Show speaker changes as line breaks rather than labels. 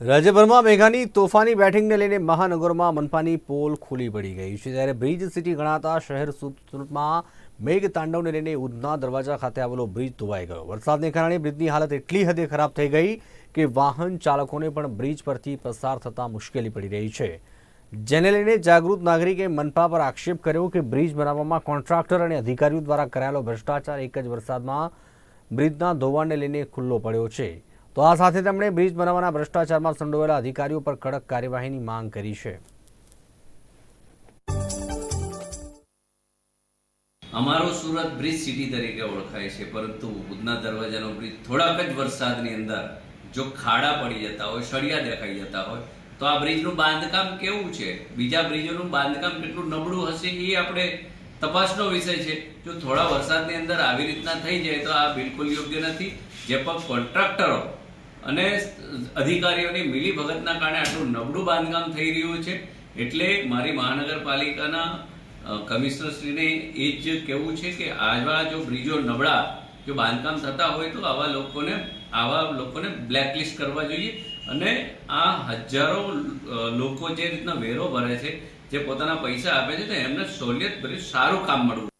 રાજ્યભરમાં મેઘાની તોફાની બેટિંગને લઈને મહાનગરોમાં મનપાની પોલ ખુલી પડી ગઈ છે ત્યારે બ્રિજ સિટી ગણાતા શહેર સુરત- સુરતમાં મેઘ તાંડવને લઈને ઉધના દરવાજા ખાતે આવેલો બ્રિજ ધોવાઈ ગયો. વરસાદને કારણે બ્રિજની હાલત એટલી હદે ખરાબ થઈ ગઈ કે વાહન ચાલકોને પણ બ્રિજ પરથી પસાર થતાં મુશ્કેલી પડી રહી છે. જેને લઈને જાગૃત નાગરિકે મનપા પર આક્ષેપ કર્યો કે બ્રિજ બનાવવામાં કોન્ટ્રાક્ટર અને અધિકારીઓ દ્વારા કરાયેલો ભ્રષ્ટાચાર એક જ વરસાદમાં બ્રિજના ધોવાણને લઈને ખુલ્લો પડ્યો છે. તો આ સાથે તેમણે બ્રિજ બનાવવાના ભ્રષ્ટાચારમાં સંડોવાયેલા અધિકારીઓ પર કડક કાર્યવાહીની માંગ કરી છે.
અમારો સુરત બ્રિજ સિટી તરીકે ઓળખાય છે, પરંતુ ઉદના દરવાજાનો બ્રિજ થોડાક જ વરસાદની અંદર જો ખાડા પડી જતા હોય, સળિયા દેખાઈ જતા હોય, તો આ બ્રિજનું બાંધકામ કેવું છે? બીજા બ્રિજોનું બાંધકામ કેટલું નબળું હશે એ આપણે તપાસનો વિષય છે. જો થોડા વરસાદની અંદર આવી રીતના થઈ જાય તો આ બિલકુલ યોગ્ય નથી. જે પણ કોન્ટ્રાક્ટરો અને અધિકારીઓની મિલી ભગતના કારણે આટલું નબળું બાંધકામ થઈ રહ્યું છે. એટલે મારી મહાનગરપાલિકાના કમિશનરશ્રીને એ જ કહેવું છે કે આવા જો બ્રિજો નબળા, જો બાંધકામ થતા હોય તો આવા લોકોને આવા લોકોને બ્લેકલિસ્ટ કરવા જોઈએ. અને આ હજારો લોકો જે રીતના વેરો ભરે છે, જે પોતાના પૈસા આપે છે, તો એમને સહુલિયત ભર્યું સારું કામ મળવું